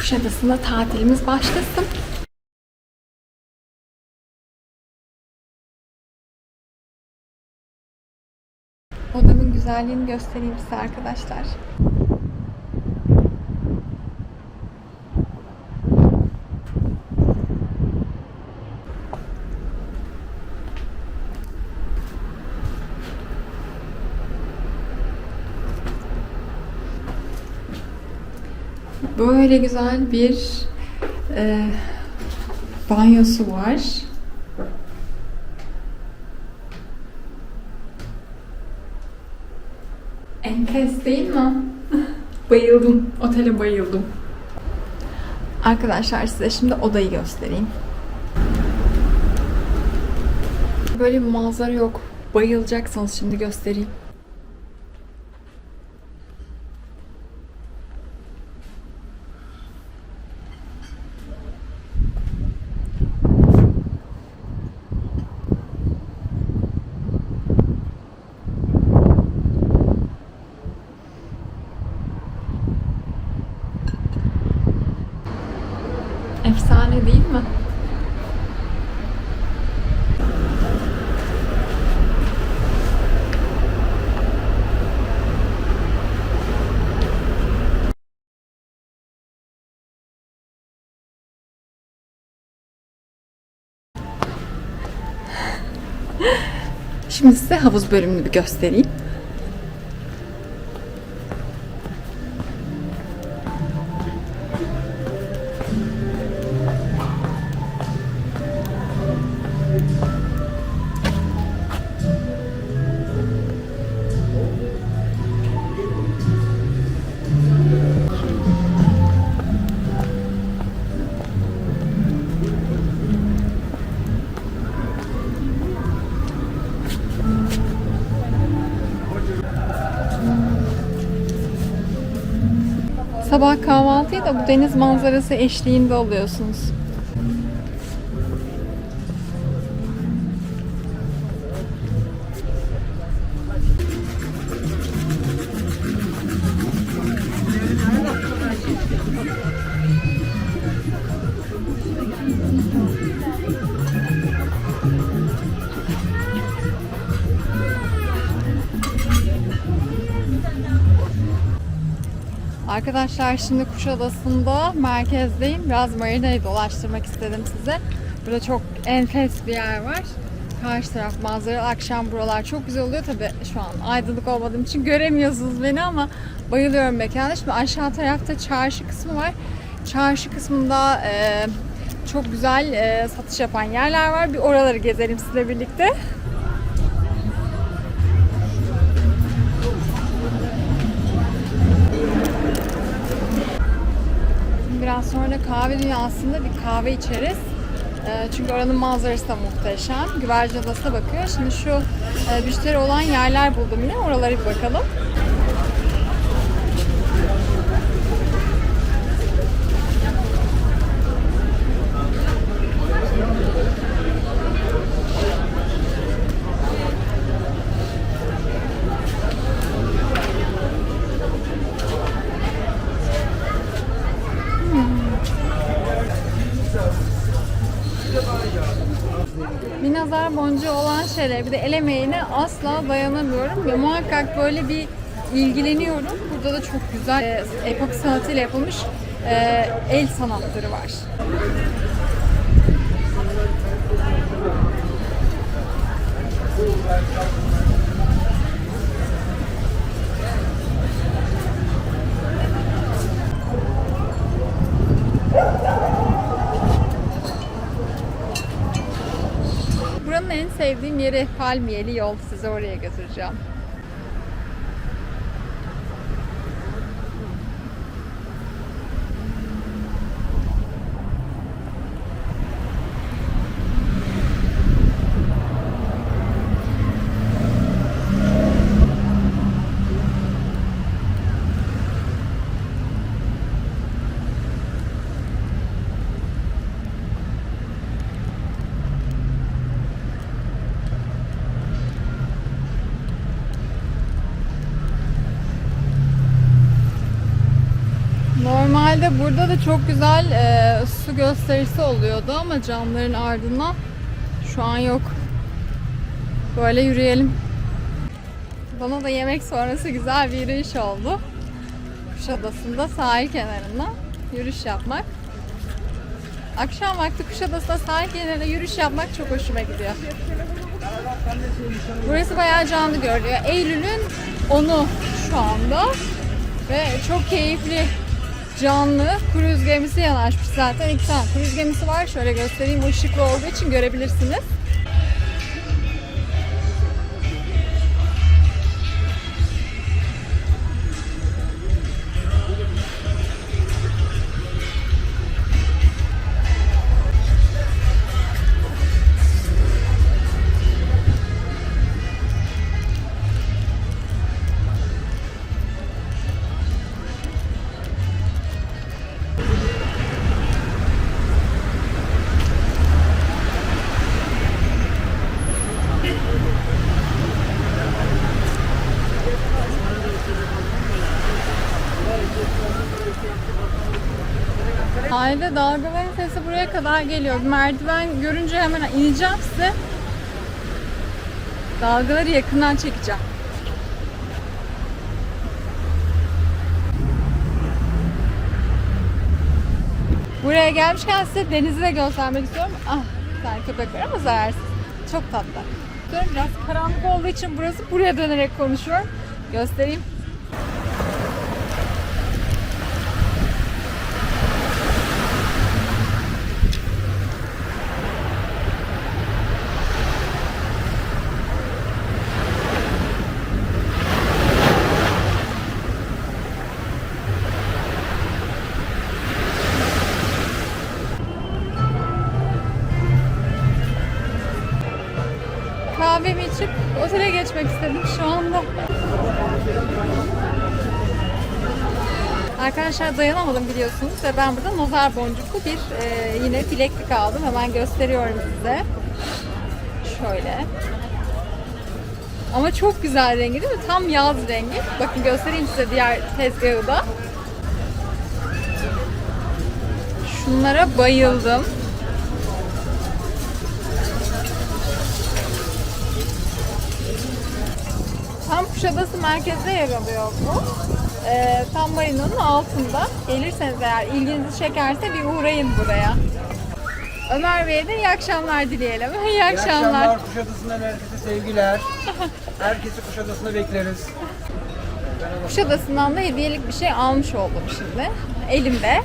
Kuşadası'nda tatilimiz başlasın. Odamın güzelliğini göstereyim size arkadaşlar. Böyle güzel bir e, banyosu var. Enfes değil mi? bayıldım. Otele bayıldım. Arkadaşlar size şimdi odayı göstereyim. Böyle bir manzara yok. Bayılacaksanız şimdi göstereyim. Efsane değil mi? Şimdi size havuz bölümünü bir göstereyim. Sabah kahvaltıyı da bu deniz manzarası eşliğinde alıyorsunuz. Arkadaşlar şimdi Kuşadası'nda merkezdeyim. Biraz marinayı dolaştırmak istedim size. Burada çok enfes bir yer var. Karşı taraf manzara akşam buralar çok güzel oluyor. Tabi şu an aydınlık olmadığım için göremiyorsunuz beni ama bayılıyorum mekana. Şimdi aşağı tarafta çarşı kısmı var. Çarşı kısmında e, çok güzel e, satış yapan yerler var. Bir oraları gezelim sizle birlikte. Biraz sonra kahve dünyasında bir kahve içeriz. Ee, Çünkü oranın manzarası da muhteşem. Güvercin Adası'na bakıyor. Şimdi şu e, müşteri olan yerler buldum yine. Oralara bir bakalım. Bir nazar boncuğu olan şeyler, bir de el emeğine asla dayanamıyorum. Ve muhakkak böyle bir ilgileniyorum. Burada da çok güzel e, epoksi sanatıyla yapılmış e, el sanatları var. Buranın en sevdiğim yeri Palmiyeli Yol. Sizi oraya götüreceğim. Normalde burada da çok güzel e, su gösterisi oluyordu ama camların ardından şu an yok. Böyle yürüyelim. Bana da yemek sonrası güzel bir yürüyüş oldu. Kuşadası'nda sahil kenarında yürüyüş yapmak. Akşam vakti Kuşadası'nda sahil kenarında yürüyüş yapmak çok hoşuma gidiyor. Burası bayağı canlı görünüyor. Eylül'ün 10'u şu anda. Ve çok keyifli, canlı. Kruz gemisi yanaşmış zaten. İki tane kruz gemisi var. Şöyle göstereyim. Işıklı olduğu için görebilirsiniz. Sahilde dalgaların sesi buraya kadar geliyor. Merdiven görünce hemen ineceğim size. Dalgaları yakından çekeceğim. Buraya gelmişken size denizi de göstermek istiyorum. Ah, bir tane köpek var ama zararsız. Çok tatlı. Biraz karanlık olduğu için burası buraya dönerek konuşuyorum. Göstereyim. Arkadaşlar dayanamadım biliyorsunuz ve ben burada nazar boncuklu bir e, yine bileklik aldım. Hemen gösteriyorum size. Şöyle. Ama çok güzel rengi değil mi? Tam yaz rengi. Bakın göstereyim size diğer tezgahı da. Şunlara bayıldım. Tam Kuşadası merkezde yer alıyor bu. Ee, tam marinanın altında. Gelirseniz eğer ilginizi çekerse bir uğrayın buraya. Ömer Bey'e de iyi akşamlar dileyelim. İyi İyi akşamlar. akşamlar. Kuşadası'ndan herkese sevgiler. Herkesi Kuşadası'na bekleriz. Kuşadası'ndan da hediyelik bir şey almış oldum şimdi. Elimde.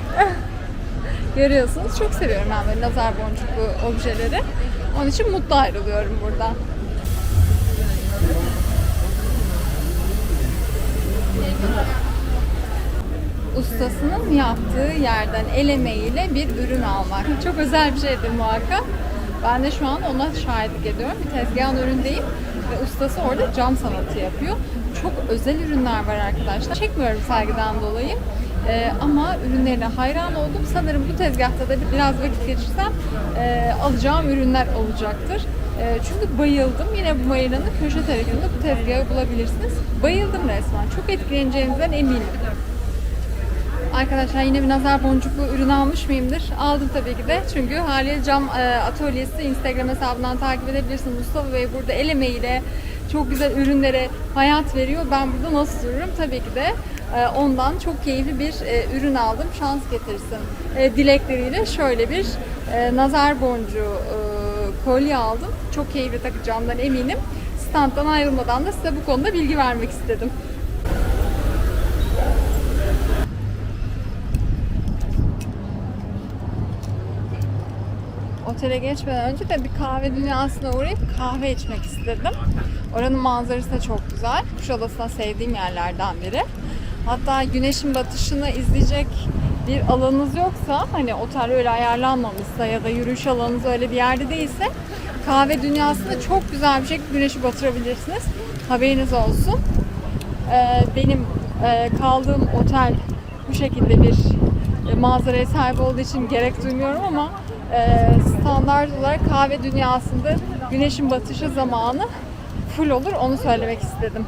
Görüyorsunuz. Çok seviyorum ben böyle nazar boncuklu objeleri. Onun için mutlu ayrılıyorum buradan. Ustasının yaptığı yerden el emeğiyle bir ürün almak. Çok özel bir şeydir muhakkak. Ben de şu an ona şahitlik ediyorum. Bir tezgahın üründeyim ve ustası orada cam sanatı yapıyor. Çok özel ürünler var arkadaşlar. Çekmiyorum sergiden dolayı. Ee, ama ürünlerine hayran oldum. Sanırım bu tezgahta da biraz vakit geçirsem e, alacağım ürünler olacaktır. E, çünkü bayıldım. Yine bu Marina'nın köşe tarafında bu tezgahı bulabilirsiniz. Bayıldım resmen. Çok etkileneceğinizden eminim. Arkadaşlar yine bir nazar boncuklu ürün almış mıyımdır? Aldım tabii ki de. Çünkü Halil Cam e, Atölyesi Instagram hesabından takip edebilirsiniz. Mustafa Bey burada el emeğiyle çok güzel ürünlere hayat veriyor. Ben burada nasıl dururum? Tabii ki de e, ondan çok keyifli bir e, ürün aldım. Şans getirsin dilekleriyle şöyle bir nazar boncuğu kolye aldım. Çok keyifli takacağımdan eminim. Standtan ayrılmadan da size bu konuda bilgi vermek istedim. Otele geçmeden önce de bir kahve dünyasına uğrayıp kahve içmek istedim. Oranın manzarası da çok güzel. Kuşadası'na sevdiğim yerlerden biri. Hatta güneşin batışını izleyecek bir alanınız yoksa hani otel öyle ayarlanmamışsa ya da yürüyüş alanınız öyle bir yerde değilse kahve dünyasında çok güzel bir şekilde güneşi batırabilirsiniz. Haberiniz olsun. Ee, benim e, kaldığım otel bu şekilde bir e, manzaraya sahip olduğu için gerek duymuyorum ama e, standart olarak kahve dünyasında güneşin batışı zamanı full olur onu söylemek istedim.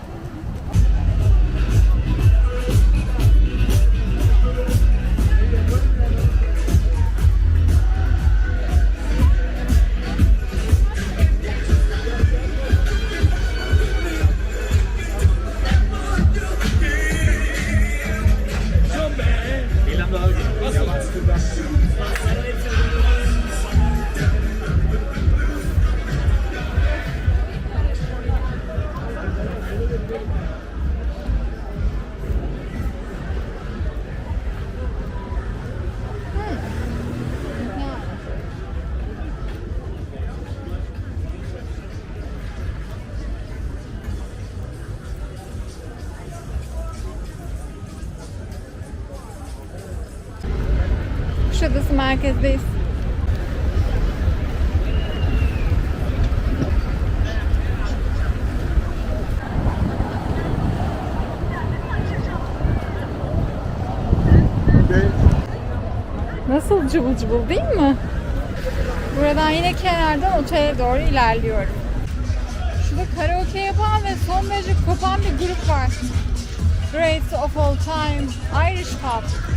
Kuşadası merkezdeyiz. Nasıl cıvıl cıvıl değil mi? Buradan yine kenardan otele doğru ilerliyorum. Şurada karaoke yapan ve son derece kopan bir grup var. Greats of all time, Irish Pub.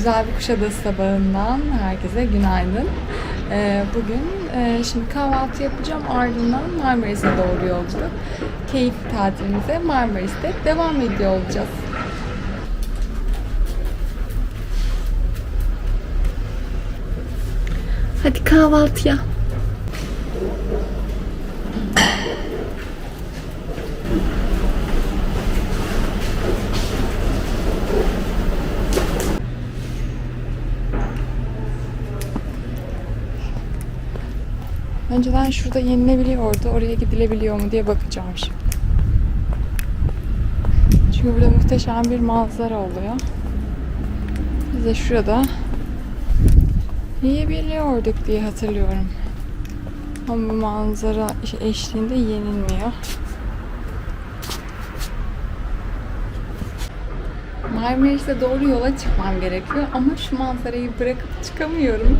Güzel bir Kuşadası sabahından herkese günaydın. Ee, bugün e, şimdi kahvaltı yapacağım ardından Marmaris'e doğru yolculuk. Keyif tatilimize Marmaris'te devam ediyor olacağız. Hadi kahvaltıya. Önceden şurada yenilebiliyordu. Oraya gidilebiliyor mu diye bakacağım şimdi. Çünkü burada muhteşem bir manzara oluyor. Biz de şurada yiyebiliyorduk diye hatırlıyorum. Ama bu manzara eşliğinde yenilmiyor. Marmaris'e doğru yola çıkmam gerekiyor ama şu manzarayı bırakıp çıkamıyorum.